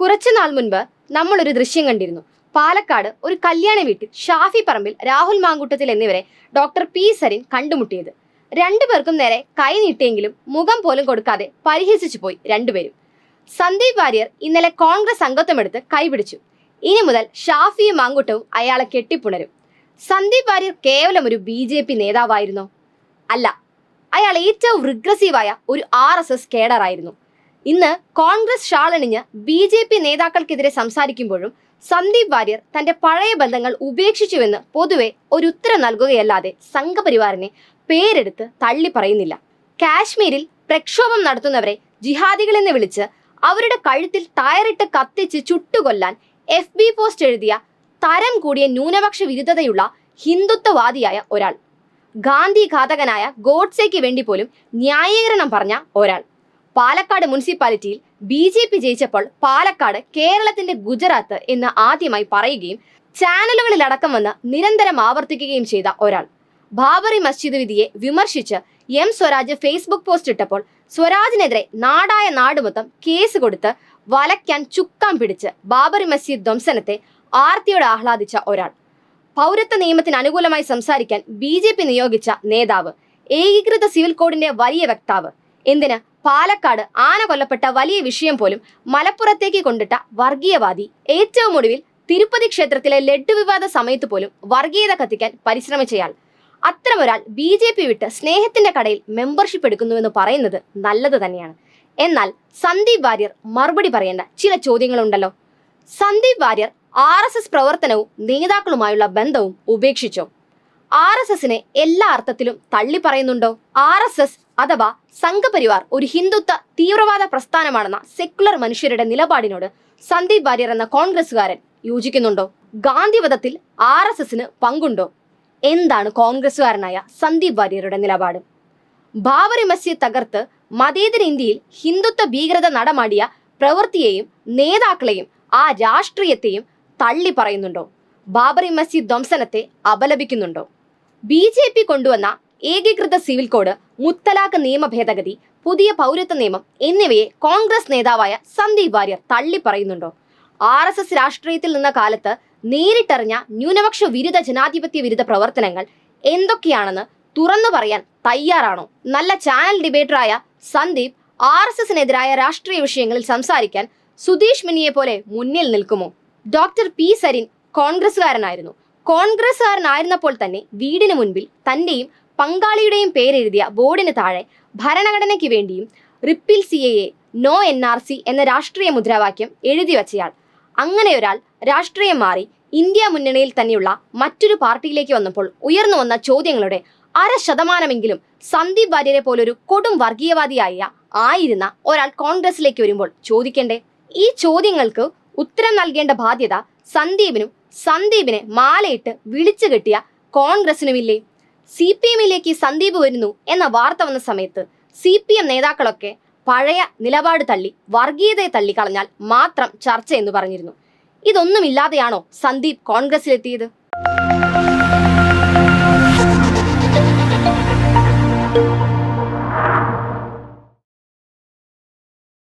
കുറച്ചുനാൾ മുൻപ് നമ്മൾ ഒരു ദൃശ്യം കണ്ടിരുന്നു. പാലക്കാട് ഒരു കല്യാണ വീട്ടിൽ ഷാഫി പറമ്പിൽ രാഹുൽ മാങ്കൂട്ടത്തിൽ എന്നിവരെ ഡോക്ടർ പി സരിൻ കണ്ടുമുട്ടിയത്. രണ്ടുപേർക്കും നേരെ കൈ നീട്ടിയെങ്കിലും മുഖം പോലും കൊടുക്കാതെ പരിഹസിച്ചു പോയി രണ്ടുപേരും സന്ദീപ് വാര്യർ ഇന്നലെ കോൺഗ്രസ് അംഗത്വമെടുത്ത് കൈപിടിച്ചു ഇനി മുതൽ ഷാഫിയും മാങ്കൂട്ടവും അയാളെ കെട്ടിപ്പുണരും. സന്ദീപ് വാര്യർ കേവലം ഒരു ബി ജെ പി നേതാവായിരുന്നോ? അല്ല അയാൾ ഏറ്റവും റിഗ്രസീവായ ഒരു ആർ എസ് എസ് കേഡറായിരുന്നു. ഇന്ന് കോൺഗ്രസ് ഷാളണിഞ്ഞ് ബി ജെ പി നേതാക്കൾക്കെതിരെ സംസാരിക്കുമ്പോഴും സന്ദീപ് വാര്യർ തന്റെ പഴയ ബന്ധങ്ങൾ ഉപേക്ഷിച്ചുവെന്ന് പൊതുവെ ഒരു ഉത്തരം നൽകുകയല്ലാതെ സംഘപരിവാറിനെ പേരെടുത്ത് തള്ളി പറയുന്നില്ല കാശ്മീരിൽ പ്രക്ഷോഭം നടത്തുന്നവരെ ജിഹാദികളെന്ന് വിളിച്ച് അവരുടെ കഴുത്തിൽ തയറിട്ട് കത്തിച്ച് ചുട്ടുകൊല്ലാൻ എഫ് ബി പോസ്റ്റ് എഴുതിയ തരം കൂടിയ ന്യൂനപക്ഷ വിരുദ്ധതയുള്ള ഹിന്ദുത്വവാദിയായ ഒരാൾ. ഗാന്ധി ഘാതകനായ ഗോഡ്സേക്ക് വേണ്ടി പോലും ന്യായീകരണം പറഞ്ഞ ഒരാൾ. പാലക്കാട് മുനിസിപ്പാലിറ്റിയിൽ ബി ജെ പി ജയിച്ചപ്പോൾ പാലക്കാട് കേരളത്തിന്റെ ഗുജറാത്ത് എന്ന് ആദ്യമായി പറയുകയും ചാനലുകളിലടക്കം വന്ന് നിരന്തരം ആവർത്തിക്കുകയും ചെയ്ത ഒരാൾ. ബാബറി മസ്ജിദ് വിധിയെ വിമർശിച്ച് എം സ്വരാജ് ഫേസ്ബുക്ക് പോസ്റ്റ് ഇട്ടപ്പോൾ സ്വരാജിനെതിരെ നാടായ നാട് മൊത്തം കേസ് കൊടുത്ത് വലയ്ക്കാൻ ചുക്കാൻ പിടിച്ച് ബാബറി മസ്ജിദ് ധ്വംസനത്തെ ആർത്തിയോടെ ആഹ്ലാദിച്ച ഒരാൾ. പൗരത്വ നിയമത്തിന് അനുകൂലമായി സംസാരിക്കാൻ ബി നിയോഗിച്ച നേതാവ് ഏകീകൃത സിവിൽ കോഡിന്റെ വലിയ വക്താവ് എന്തിന്? പാലക്കാട് ആന കൊല്ലപ്പെട്ട വലിയ വിഷയം പോലും മലപ്പുറത്തേക്ക് കൊണ്ടിട്ട വർഗീയവാദി. ഏറ്റവും ഒടുവിൽ തിരുപ്പതി ക്ഷേത്രത്തിലെ ലഡ്ഡു വിവാദ സമയത്ത് പോലും വർഗീയത കത്തിക്കാൻ പരിശ്രമിച്ചയാൾ. അത്തരമൊരാൾ ബി ജെ പി വിട്ട് സ്നേഹത്തിന്റെ കടയിൽ മെമ്പർഷിപ്പ് എടുക്കുന്നുവെന്ന് പറയുന്നത് നല്ലത് തന്നെയാണ്. എന്നാൽ സന്ദീപ് വാര്യർ മറുപടി പറയേണ്ട ചില ചോദ്യങ്ങളുണ്ടല്ലോ. Sandeep Warrier R S S പ്രവർത്തനവും നേതാക്കളുമായുള്ള ബന്ധവും ഉപേക്ഷിച്ചോ? ആർ എസ് എസിനെ എല്ലാ അർത്ഥത്തിലും തള്ളി പറയുന്നുണ്ടോ ആർ എസ് എസ് അഥവാ സംഘപരിവാർ ഒരു ഹിന്ദുത്വ തീവ്രവാദ പ്രസ്ഥാനമാണെന്ന സെക്കുലർ മനുഷ്യരുടെ നിലപാടിനോട് സന്ദീപ് വാര്യർ എന്ന കോൺഗ്രസുകാരൻ യോജിക്കുന്നുണ്ടോ? ഗാന്ധിവധത്തിൽ ആർ എസ് എസിന് പങ്കുണ്ടോ? എന്താണ് കോൺഗ്രസുകാരനായ സന്ദീപ് വാര്യരുടെ നിലപാട്? ബാബറി മസ്ജിദ് തകർത്ത് മതേതര ഇന്ത്യയിൽ ഹിന്ദുത്വ ഭീകരത നടമാടിയ പ്രവൃത്തിയെയും നേതാക്കളെയും ആ രാഷ്ട്രീയത്തെയും തള്ളി പറയുന്നുണ്ടോ? ബാബറി മസ്ജിദ് ധ്വംസനത്തെ അപലപിക്കുന്നുണ്ടോ? ബി ജെ പി കൊണ്ടുവന്ന ഏകീകൃത സിവിൽ കോഡ് മുത്തലാഖ് നിയമ ഭേദഗതി പുതിയ പൗരത്വ നിയമം എന്നിവയെ കോൺഗ്രസ് നേതാവായ സന്ദീപ് വാര്യർ തള്ളി പറയുന്നുണ്ടോ ആർ എസ് എസ് രാഷ്ട്രീയത്തിൽ നിന്ന കാലത്ത് നേരിട്ടറിഞ്ഞ ന്യൂനപക്ഷ വിരുദ്ധ ജനാധിപത്യ വിരുദ്ധ പ്രവർത്തനങ്ങൾ എന്തൊക്കെയാണെന്ന് തുറന്നു പറയാൻ തയ്യാറാണോ? നല്ല ചാനൽ ഡിബേറ്ററായ സന്ദീപ് ആർ എസ് എസിനെതിരായ രാഷ്ട്രീയ വിഷയങ്ങളിൽ സംസാരിക്കാൻ സുധീഷ് മിനിയെ പോലെ മുന്നിൽ നിൽക്കുമോ? ഡോക്ടർ പി സരിൻ കോൺഗ്രസ്സുകാരനായിരുന്നു. കോൺഗ്രസ്സുകാരനായിരുന്നപ്പോൾ തന്നെ വീടിന് മുൻപിൽ തന്റെയും പങ്കാളിയുടെയും പേരെഴുതിയ ബോർഡിന് താഴെ ഭരണഘടനയ്ക്ക് വേണ്ടിയും റിപ്പിൽ C A no N R C എന്ന രാഷ്ട്രീയ മുദ്രാവാക്യം എഴുതി വച്ചയാൾ. അങ്ങനെ ഒരാൾ രാഷ്ട്രീയം മാറി ഇന്ത്യ മുന്നണിയിൽ തന്നെയുള്ള മറ്റൊരു പാർട്ടിയിലേക്ക് വന്നപ്പോൾ ഉയർന്നു വന്ന ചോദ്യങ്ങളുടെ അര ശതമാനമെങ്കിലും സന്ദീപ് വാര്യരെ പോലൊരു കൊടും വർഗീയവാദിയായ ആയിരുന്ന ഒരാൾ കോൺഗ്രസിലേക്ക് വരുമ്പോൾ ചോദിക്കണ്ടേ? ഈ ചോദ്യങ്ങൾക്ക് ഉത്തരം നൽകേണ്ട ബാധ്യത സന്ദീപിനും സന്ദീപിനെ മാലയിട്ട് വിളിച്ചു കെട്ടിയ കോൺഗ്രസിനുമില്ലേ? സി പി എമ്മിലേക്ക് സന്ദീപ് വരുന്നു എന്ന വാർത്ത വന്ന സമയത്ത് സി പി എം നേതാക്കളൊക്കെ പഴയ നിലപാട് തള്ളി വർഗീയതയെ തള്ളിക്കളഞ്ഞാൽ മാത്രം ചർച്ച എന്ന് പറഞ്ഞിരുന്നു. ഇതൊന്നുമില്ലാതെയാണോ സന്ദീപ് കോൺഗ്രസിലെത്തിയത്